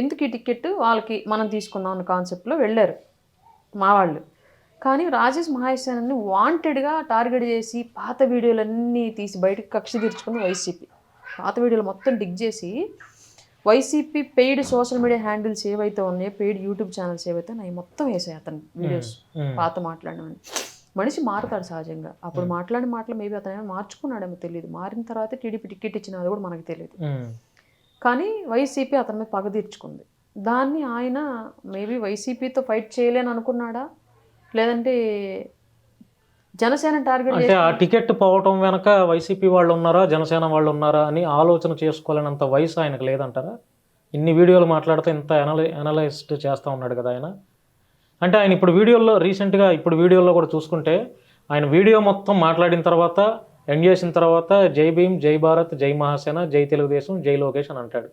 ఎందుకు ఈ టికెట్ వాళ్ళకి మనం తీసుకుందాం అన్న కాన్సెప్ట్లో వెళ్ళారు. మా వాళ్ళు. కానీ రాజేష్ మహేశ్వరాన్ని వాంటెడ్గా టార్గెట్ చేసి పాత వీడియోలన్నీ తీసి బయటకు కక్ష తీర్చుకుని వైసీపీ. పాత వీడియోలు మొత్తం డిగ్ చేసి YCP paid social media handles ఏవైతే ఉన్నాయో పెయిడ్ యూట్యూబ్ ఛానల్స్ ఏవైతే ఉన్నాయి మొత్తం వేసాయి అతను వీడియోస్. పాత మాట్లాడినవని మనిషి మారుతాడు సహజంగా. అప్పుడు మాట్లాడిన మాటలు మేబీ అతను ఏమైనా మార్చుకున్నాడేమో తెలియదు మారిన తర్వాత టీడీపీ టికెట్ ఇచ్చిన అది కూడా మనకు తెలియదు. కానీ వైసీపీ అతని మీద పగ తీర్చుకుంది. దాన్ని ఆయన మేబీ వైసీపీతో ఫైట్ చేయలేని అనుకున్నాడా? లేదంటే జనసేన టార్గెట్ అంటే ఆ టికెట్ పోవటం వెనక వైసీపీ వాళ్ళు ఉన్నారా జనసేన వాళ్ళు ఉన్నారా అని ఆలోచన చేసుకోలేనంత వయసు ఆయనకు లేదంటారా? ఇన్ని వీడియోలు మాట్లాడితే ఇంత అనలై అనలైజ్డ్ చేస్తూ ఉన్నాడు కదా ఆయన. అంటే ఆయన ఇప్పుడు వీడియోల్లో రీసెంట్గా ఇప్పుడు వీడియోలో కూడా చూసుకుంటే ఆయన వీడియో మొత్తం మాట్లాడిన తర్వాత ఎండ్ చేసిన తర్వాత జై భీమ్ జై భారత్ జై మహాసేన జై తెలుగుదేశం జై లోకేష్ అని అంటాడు.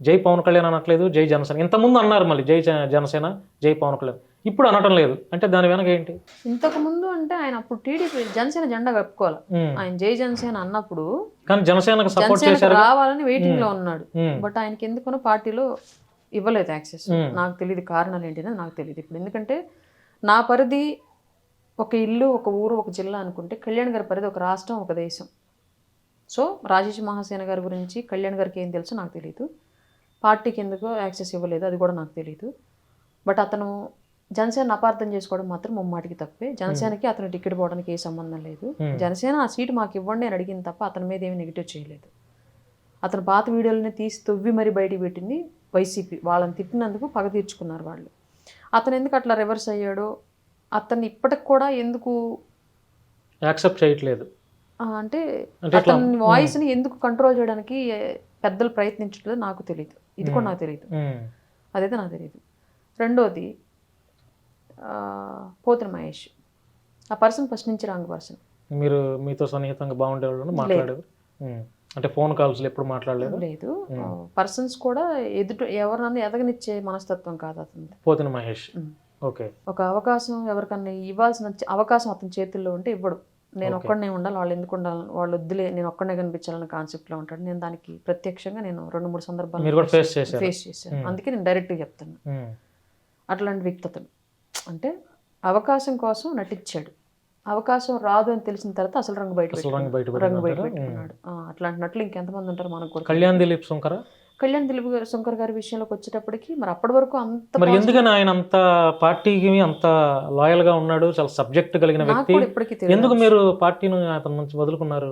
జై పవన్ కళ్యాణ్ అనట్లేదు జై జనసేన. ఇంతకుముందు అన్నారు మళ్ళీ జై జనసేన జై పవన్ కళ్యాణ్. ఇప్పుడు అనటం లేదు. అంటే దాని వెనక ఏంటి? ఇంతకు ముందు అంటే ఆయన అప్పుడు టీడీపీ జనసేన జెండా కప్పుకోవాలి. ఆయన జై జనసేన అన్నప్పుడు కానీ జనసేనకు సపోర్ట్ జనసేన చేశారు రావాలని వెయిటింగ్లో ఉన్నాడు. బట్ ఆయనకి ఎందుకునో పార్టీలో ఇవ్వలేదు యాక్సెస్. నాకు తెలియదు కారణాలు ఏంటనేది నాకు తెలియదు ఇప్పుడు. ఎందుకంటే నా పరిధి ఒక ఇల్లు ఒక ఊరు ఒక జిల్లా అనుకుంటే కళ్యాణ్ గారి పరిధి ఒక రాష్ట్రం ఒక దేశం. సో రాజేష్ మహాసేన గారి గురించి కళ్యాణ్ గారికి ఏం తెలుసో నాకు తెలియదు పార్టీకి ఎందుకో యాక్సెస్ ఇవ్వలేదు అది కూడా నాకు తెలియదు బట్ అతను జనసేన అపార్థం చేసుకోవడం మాత్రం ముమ్మాటికి తప్పే. జనసేనకి అతను టికెట్ పోవడానికి ఏ సంబంధం లేదు. జనసేన ఆ సీటు మాకు ఇవ్వండి అని అడిగింది తప్ప అతని మీద ఏమీ నెగిటివ్ చేయలేదు. అతను పాత వీడియోలని తీసి తవ్వి మరి బయటికి పెట్టింది వైసీపీ. వాళ్ళని తిట్టినందుకు పగ తీర్చుకున్నారు వాళ్ళు. అతను ఎందుకు అట్లా రివర్స్ అయ్యాడో అతన్ని ఇప్పటికి కూడా ఎందుకు యాక్సెప్ట్ చేయట్లేదు. అంటే అతని వాయిస్ని ఎందుకు కంట్రోల్ చేయడానికి పెద్దలు ప్రయత్నించట్లేదు నాకు తెలియదు ఇది కూడా నాకు తెలియదు అదైతే నాకు తెలియదు రెండోది ఆ, పోతున్న మహేష్. ఆ పర్సన్ ఫస్ట్ నుంచి రాంగ్ పర్సన్ మీరు మీతో సన్నిహితంగా బాగుండేవాళ్ళు మాట్లాడేవారు? ఉమ్, అంటే ఫోన్ కాల్స్ ఎప్పుడు మాట్లాడలేదు? లేదు. పర్సన్స్ కూడా ఎదుట ఎవరినన్నా ఎదగనిచ్చే మనస్తత్వం కాదు అతనిది. పోతిన మహేష్. ఓకే. ఒక అవకాశం ఎవరికన్నా ఇవ్వాల్సిన అవకాశం అతని చేతుల్లో ఉంటే ఇవ్వడు. నేను ఒక్కడనే ఉండాలి వాళ్ళు ఎందుకు ఉండాలి వాళ్ళు వద్దులే నేను ఒక్కడనే కనిపించాలన్న కాన్సెప్ట్లో ఉంటాడు. నేను దానికి ప్రత్యక్షంగా నేను రెండు మూడు సందర్భాలు ఫేస్ చేశాను. అందుకే నేను డైరెక్ట్గా చెప్తాను ఉమ్, అట్లాంటి వ్యక్తి అతను. అంటే అవకాశం కోసం నటించాడు. అవకాశం రాదు అని తెలిసిన తర్వాత అసలు రంగు బయట రంగు. బయట రంగు బయట? పెట్టుకున్నాడు అట్లాంటి నటులు ఇంకెంతమంది ఉంటారు మనకు కళ్యాణ్ దిలీప్ సుంకర? కళ్యాణ్ దిలీప్ శంకర్ గారి విషయంలోకి వచ్చేటప్పటికి మరి అప్పటి వరకు అంత మరి ఎందుకని ఆయన అంత పార్టీకి అంత లాయల్గా ఉన్నాడు? చాలా సబ్జెక్ట్ కలిగిన వ్యక్తి. ఎందుకు మీరు పార్టీని అతని నుంచి వదులుకున్నారు?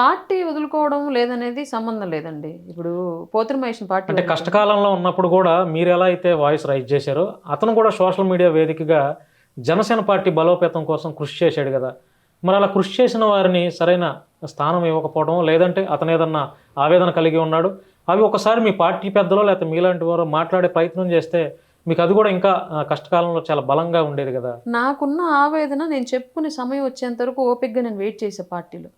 పార్టీ వదులుకోవడం లేదనేది సంబంధం లేదండి. ఇప్పుడు పోతిరి మహేష్ పార్టీ అంటే కష్టకాలంలో ఉన్నప్పుడు కూడా మీరు ఎలా అయితే వాయిస్ రైజ్ చేశారో అతను కూడా సోషల్ మీడియా వేదికగా జనసేన పార్టీ బలోపేతం కోసం కృషి చేశాడు కదా. మరి అలా కృషి చేసిన వారిని సరైన స్థానం ఇవ్వకపోవడం లేదంటే అతను ఏదన్నా ఆవేదన కలిగి ఉన్నాడు? అవి ఒకసారి మీ పార్టీ పెద్దలో లేకపోతే మీలాంటి వారు మాట్లాడే ప్రయత్నం చేస్తే మీకు అది కూడా ఇంకా కష్టకాలంలో చాలా బలంగా ఉండేది కదా? నాకున్న ఆవేదన నేను చెప్పుకునే సమయం వచ్చేంత వరకు ఓపిక్గా నేను వెయిట్ చేసే పార్టీలో.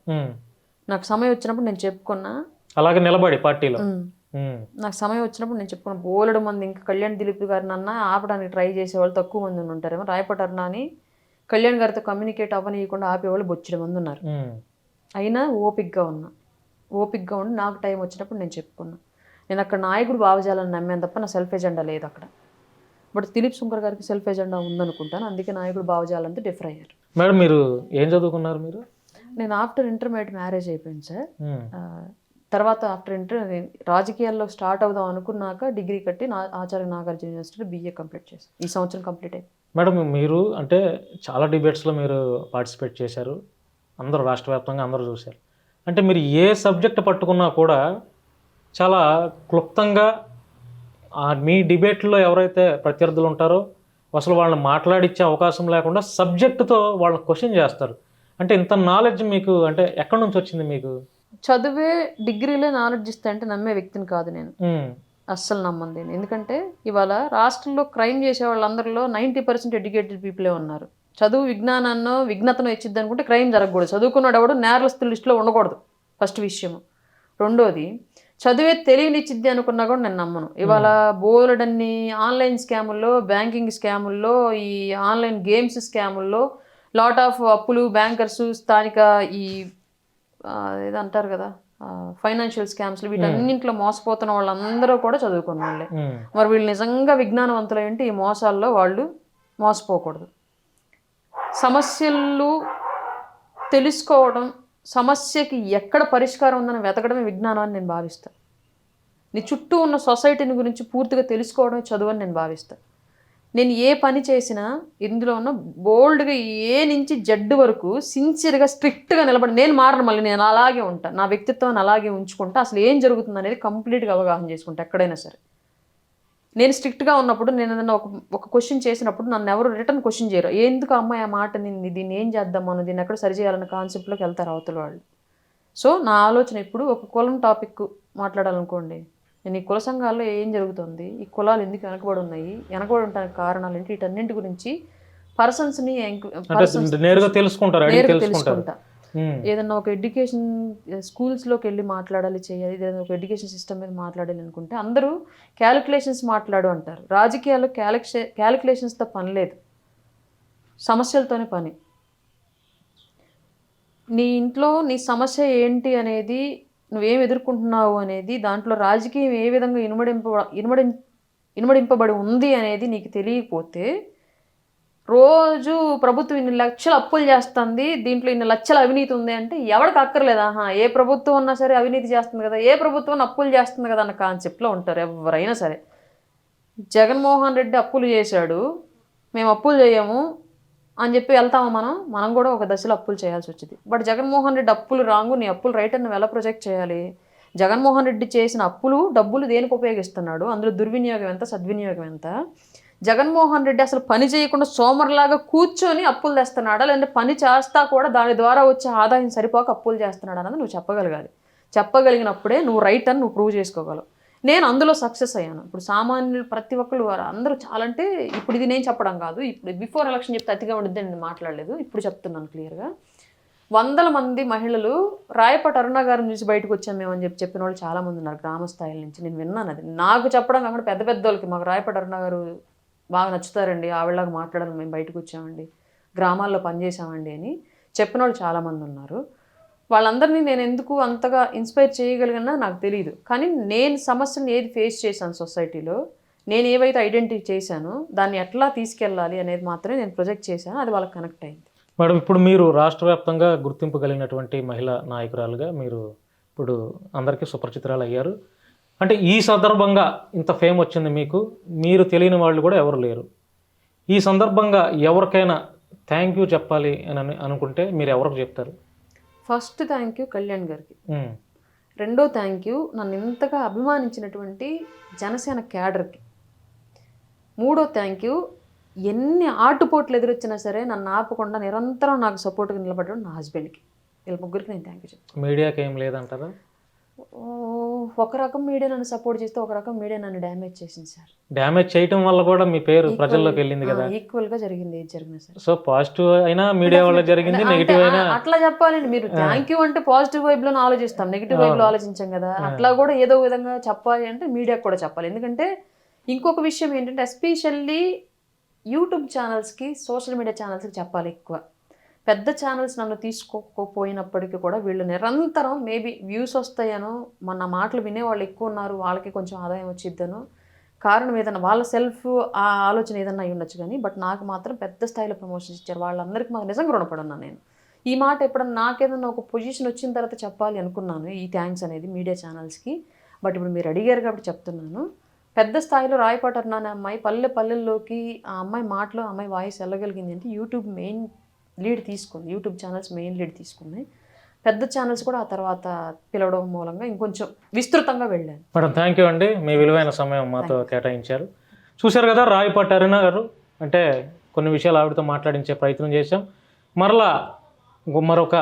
నాకు సమయం వచ్చినప్పుడు నేను చెప్పుకున్నా. అలాగే నిలబడి పార్టీలో. నాకు సమయం వచ్చినప్పుడు నేను చెప్పుకున్నా. బోలెడు మంది ఇంకా కళ్యాణ్ దిలీప్ గారిని అన్న ఆపడానికి ట్రై చేసేవాళ్ళు తక్కువ మంది ఉంటారేమో. రాయపటి అరుణ అని కళ్యాణ్ గారితో కమ్యూనికేట్ అవ్వనీయకుండా ఆపేవాళ్ళు బొచ్చెడు మంది ఉన్నారు. అయినా ఓపిక్గా ఉన్నా. ఓపిక్గా ఉండి నాకు టైం వచ్చినప్పుడు నేను చెప్పుకున్నా. నేను అక్కడ నాయకుడు భావజాలను నమ్మాను తప్ప నా సెల్ఫ్ ఎజెండా లేదు అక్కడ. బట్ దిలీప్ శంకర్ గారికి సెల్ఫ్ ఎజెండా ఉందనుకుంటాను. అందుకే నాయకుడు భావజాలంతా డిఫర్ అయ్యారు. మేడం మీరు ఏం చదువుకున్నారు మీరు? నేను ఆఫ్టర్ ఇంటర్మీడియట్ మ్యారేజ్ అయిపోయింది సార్. తర్వాత ఆఫ్టర్ ఇంటర్ రాజకీయాల్లో స్టార్ట్ అవుదాం అనుకున్నాక డిగ్రీ కట్టి నా Acharya Nagarjuna university BA complete చేశాను. ఈ సంవత్సరం కంప్లీట్ అయింది. మేడం మీరు అంటే చాలా డిబేట్స్లో మీరు పార్టిసిపేట్ చేశారు. అందరూ రాష్ట్ర వ్యాప్తంగా అందరూ చూశారు. అంటే మీరు ఏ సబ్జెక్ట్ పట్టుకున్నా కూడా చాలా క్లుప్తంగా మీ డిబేట్లో ఎవరైతే ప్రత్యర్థులు ఉంటారో అసలు వాళ్ళని మాట్లాడిచ్చే అవకాశం లేకుండా సబ్జెక్టుతో వాళ్ళని క్వశ్చన్ చేస్తారు. అంటే ఇంత నాలెడ్జ్ మీకు అంటే ఎక్కడి నుంచి వచ్చింది మీకు? చదువే డిగ్రీలే నాలెడ్జ్ ఇస్తా అంటే నమ్మే వ్యక్తిని కాదు నేను. అస్సలు నమ్మను నేను. ఎందుకంటే ఇవాళ రాష్ట్రంలో క్రైమ్ చేసే వాళ్ళందరిలో నైంటీ పర్సెంట్ ఎడ్యుకేటెడ్ పీపులే ఉన్నారు. చదువు విజ్ఞానాన్నో విఘ్నతను ఇచ్చిద్ది అనుకుంటే క్రైమ్ జరగకూడదు. చదువుకున్నాడు ఎవడు నేరస్తుల లిస్టులో ఉండకూడదు. ఫస్ట్ విషయం రెండోది చదివే తెలియనిచ్చిద్ది అనుకున్నా కూడా నేను నమ్మను. ఇవాళ బోలెడన్ని ఆన్లైన్ స్కాముల్లో బ్యాంకింగ్ స్కాముల్లో ఈ ఆన్లైన్ గేమ్స్ స్కాముల్లో లాట్ ఆఫ్ అప్పులు బ్యాంకర్స్ స్థానిక ఈ ఆ, ఏదో అంటారు కదా ఫైనాన్షియల్ స్కామ్స్ వీటన్నింటిలో మోసపోతున్న వాళ్ళందరూ కూడా చదువుకున్న వాళ్ళే. మరి వీళ్ళు నిజంగా విజ్ఞానవంతులు ఏంటి ఈ మోసాల్లో వాళ్ళు మోసపోకూడదు. సమస్యలు తెలుసుకోవడం సమస్యకి ఎక్కడ పరిష్కారం ఉందని వెతకడమే విజ్ఞానం అని నేను భావిస్తాను నీ చుట్టూ ఉన్న సొసైటీని గురించి పూర్తిగా తెలుసుకోవడమే చదువు అని నేను భావిస్తాను నేను ఏ పని చేసినా ఇందులో ఉన్న బోల్డ్గా ఏ నుంచి జడ్డు వరకు సిన్సియర్గా స్ట్రిక్ట్గా నిలబడి నేను మారను మళ్ళీ నేను అలాగే ఉంటాను నా వ్యక్తిత్వాన్ని అలాగే ఉంచుకుంటా. అసలు ఏం జరుగుతుంది అనేది కంప్లీట్గా అవగాహన చేసుకుంటా ఎక్కడైనా సరే. నేను స్ట్రిక్ట్గా ఉన్నప్పుడు నేను ఏదైనా ఒక ఒక క్వశ్చన్ చేసినప్పుడు నన్ను ఎవరు రిటర్న్ క్వశ్చన్ చేయరు. ఎందుకు అమ్మాయి ఆ మాట నింది దీన్ని ఏం చేద్దాం మనం దీన్ని ఎక్కడ సరి చేయాలన్న కాన్సెప్ట్లోకి వెళ్తారు అవతల వాళ్ళు. సో నా ఆలోచన ఎప్పుడు ఒక కులం టాపిక్ మాట్లాడాలనుకోండి. నేను ఈ కుల సంఘాల్లో ఏం జరుగుతుంది? ఈ కులాలు ఎందుకు వెనకబడి ఉన్నాయి? వెనకబడి ఉండడానికి కారణాలు ఏంటి? వీటన్నింటి గురించి పర్సన్స్ని నేరుగా తెలుసుకుంటారు? నేరుగా తెలుసుకుంటా. Hmm. ఏదన్నా ఒక ఎడ్యుకేషన్ స్కూల్స్లోకి వెళ్ళి మాట్లాడాలి చేయాలి ఏదైనా ఒక ఎడ్యుకేషన్ సిస్టమ్ మీద మాట్లాడాలి అనుకుంటే అందరూ క్యాలిక్యులేషన్స్ మాట్లాడు అంటారు. రాజకీయాల్లో క్యాలిక్యులే క్యాలిక్యులేషన్స్తో పని లేదు. సమస్యలతోనే పని. నీ ఇంట్లో నీ సమస్య ఏంటి అనేది నువ్వేం ఎదుర్కొంటున్నావు అనేది దాంట్లో రాజకీయం ఏ విధంగా ఇనుమడింప ఇనుమడి ఇనుమడింపబడి ఉంది అనేది నీకు తెలియకపోతే రోజు ప్రభుత్వం ఇన్ని లక్షలు అప్పులు చేస్తుంది దీంట్లో ఇన్ని లక్షల అవినీతి ఉంది అంటే ఎవరికి అక్కర్లేదు. ఆహా ఏ ప్రభుత్వం ఉన్నా సరే అవినీతి చేస్తుంది కదా ఏ ప్రభుత్వం అప్పులు చేస్తుంది కదా అన్న కాన్సెప్ట్లో ఉంటారు ఎవరైనా సరే. జగన్మోహన్ రెడ్డి అప్పులు చేశాడు మేము అప్పులు చేయము అని చెప్పి వెళ్తాము మనం? మనం కూడా ఒక దశలో అప్పులు చేయాల్సి వచ్చింది. బట్ జగన్మోహన్ రెడ్డి అప్పులు రాంగు నీ అప్పులు రైట్ అని ఎలా ప్రొజెక్ట్ చేయాలి. జగన్మోహన్ రెడ్డి చేసిన అప్పులు డబ్బులు దేనికి ఉపయోగిస్తున్నాడు? అందులో దుర్వినియోగం ఎంత సద్వినియోగం ఎంత? జగన్మోహన్ రెడ్డి అసలు పని చేయకుండా సోమర్లాగా కూర్చొని అప్పులు తెస్తున్నాడా? లేదంటే పని చేస్తా కూడా దాని ద్వారా వచ్చే ఆదాయం సరిపోక అప్పులు చేస్తున్నాడు అన్నది నువ్వు చెప్పగలగాలి. చెప్పగలిగినప్పుడే నువ్వు రైట్ అని నువ్వు ప్రూవ్ చేసుకోగలవు. నేను అందులో సక్సెస్ అయ్యాను. ఇప్పుడు సామాన్యులు ప్రతి ఒక్కరు వారు అందరూ చాలా అంటే ఇప్పుడు ఇది నేను చెప్పడం కాదు. ఇప్పుడు బిఫోర్ ఎలక్షన్ చెప్తే అతిగా ఉండిద్ది నేను మాట్లాడలేదు. ఇప్పుడు చెప్తున్నాను క్లియర్గా వందల మంది మహిళలు రాయపాటి అరుణ గారిని చూసి బయటకు వచ్చాం మేము అని చెప్పి చెప్పిన వాళ్ళు చాలామంది ఉన్నారు గ్రామ స్థాయిల నుంచి. నేను విన్నాను అది. నాకు చెప్పడం కాకుండా పెద్ద పెద్ద వాళ్ళకి మాకు రాయపాటి అరుణ గారు బాగా నచ్చుతారండి. ఆవిడలాగా మాట్లాడాలి మేము బయటకు వచ్చామండి. గ్రామాల్లో పనిచేసామండి అని చెప్పిన వాళ్ళు చాలామంది ఉన్నారు. వాళ్ళందరినీ నేను ఎందుకు అంతగా ఇన్స్పైర్ చేయగలిగినా నాకు తెలియదు కానీ నేను సమస్యను ఏది ఫేస్ చేశాను సొసైటీలో నేను ఏవైతే ఐడెంటిఫై చేశానో దాన్ని ఎట్లా తీసుకెళ్ళాలి అనేది మాత్రమే నేను ప్రొజెక్ట్ చేశాను. అది వాళ్ళకి కనెక్ట్ అయింది. మేడం ఇప్పుడు మీరు రాష్ట్ర వ్యాప్తంగా గుర్తింపు కలిగినటువంటి మహిళా నాయకురాలుగా మీరు ఇప్పుడు అందరికీ సుపరిచితురాలు అయ్యారు అంటే ఈ సందర్భంగా ఇంత ఫేమ్ వచ్చింది మీకు మీరు తెలియని వాళ్ళు కూడా ఎవరు లేరు. ఈ సందర్భంగా ఎవరికైనా థ్యాంక్ యూ చెప్పాలి అని అని అనుకుంటే మీరు ఎవరికి చెప్తారు? ఫస్ట్ థ్యాంక్ యూ కళ్యాణ్ గారికి. ఉమ్, రెండో థ్యాంక్ యూ నన్ను ఇంతగా అభిమానించినటువంటి జనసేన క్యాడర్కి. మూడో థ్యాంక్ యూ ఎన్ని ఆటుపోట్లు ఎదురొచ్చినా సరే నన్ను ఆపకుండా నిరంతరం నాకు సపోర్ట్గా నిలబడ్డాడు నా హస్బెండ్కి వీళ్ళ ముగ్గురికి నేను థ్యాంక్ యూ చెప్తాను. మీడియాకి ఏం లేదంటారా? ఒక రకం మీడియా నన్ను సపోర్ట్ చేస్తే ఒక రకం మీడియా నన్ను డ్యామేజ్ చేసింది సార్. డ్యామేజ్ చేయటం వల్ల కూడా మీ పేరు ప్రజల్లోకి వెళ్ళింది కదా? ఈక్వల్గా జరిగింది ఏది జరిగినా సరే. సో పాజిటివ్ అయినా మీడియా వల్ల జరిగింది నెగిటివ్ అయినా అట్లా చెప్పాలండి మీరు థ్యాంక్ యూ అంటే పాజిటివ్ వైబ్లో ఆలోచిస్తాం నెగిటివ్ వైబ్లో ఆలోచించాం కదా. అట్లా కూడా ఏదో విధంగా చెప్పాలి అంటే మీడియాకు కూడా చెప్పాలి. ఎందుకంటే ఇంకొక విషయం ఏంటంటే ఎస్పెషల్లీ యూట్యూబ్ ఛానల్స్కి సోషల్ మీడియా ఛానల్స్కి చెప్పాలి ఎక్కువ. పెద్ద ఛానల్స్ నన్ను తీసుకోకపోయినప్పటికీ కూడా వీళ్ళు నిరంతరం మేబీ వ్యూస్ వస్తాయనో మన మాటలు వినేవాళ్ళు ఎక్కువ ఉన్నారు వాళ్ళకి కొంచెం ఆదాయం వచ్చిద్దనో. కారణం ఏదైనా వాళ్ళ సెల్ఫ్ ఆ ఆలోచన ఏదన్నా అయి ఉండొచ్చు కానీ బట్ నాకు మాత్రం పెద్ద స్థాయిలో ప్రమోషన్స్ ఇచ్చారు. వాళ్ళందరికీ మాకు నిజంగా రుణపడున్నాను నేను. ఈ మాట ఎప్పుడన్నా నాకేదన్నా ఒక పొజిషన్ వచ్చిన తర్వాత చెప్పాలి అనుకున్నాను ఈ థ్యాంక్స్ అనేది మీడియా ఛానల్స్కి బట్ ఇప్పుడు మీరు అడిగారు కాబట్టి చెప్తున్నాను. పెద్ద స్థాయిలో రాయపాటు అనే అమ్మాయి పల్లె పల్లెల్లోకి ఆ అమ్మాయి మాటలో ఆ అమ్మాయి వాయిస్ వెళ్ళగలిగింది అంటే యూట్యూబ్ మెయిన్ లీడ్ తీసుకుంది. యూట్యూబ్ ఛానల్స్ మెయిన్ లీడ్ తీసుకున్నాయి పెద్ద ఛానల్స్ కూడా ఆ తర్వాత పిలవడం మూలంగా ఇంకొంచెం విస్తృతంగా వెళ్ళాను. మేడం థ్యాంక్ యూ అండి. మీ విలువైన సమయం మాతో కేటాయించారు. చూశారు కదా రాయపాటి అరుణ గారు? అంటే కొన్ని విషయాలు ఆవిడతో మాట్లాడించే ప్రయత్నం చేశాం. మరలా మరొక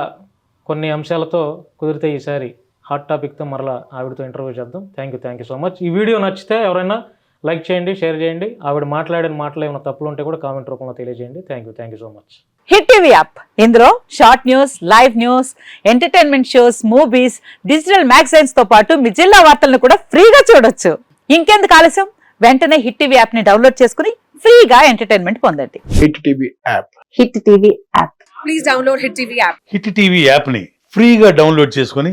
కొన్ని అంశాలతో కుదిరితే ఈసారి హాట్ టాపిక్తో మరలా ఆవిడతో ఇంటర్వ్యూ చేద్దాం. Thank you thank you so much ఈ వీడియో నచ్చితే ఎవరైనా లైక్ చేయండి షేర్ చేయండి. ఆవిడ మాట్లాడిన మాటలు ఏమైనా తప్పులు ఉంటే కూడా కామెంట్ రూపంలో తెలియజేయండి. Thank you thank you so much hit TV app ఇందులో short news live news entertainment shows movies digital మ్యాగజైన్స్తో పాటు మీ జిల్లా వార్తలను కూడా ఫ్రీగా చూడొచ్చు. ఇంకెందుకు ఆలస్యం? వెంటనే హిట్ టీవీ యాప్ని డౌన్లోడ్ చేసుకుని ఫ్రీగా ఎంటర్టైన్మెంట్ పొందండి. Hit TV app hit TV app hit TV యాప్ని ఫ్రీగా డౌన్లోడ్ చేసుకొని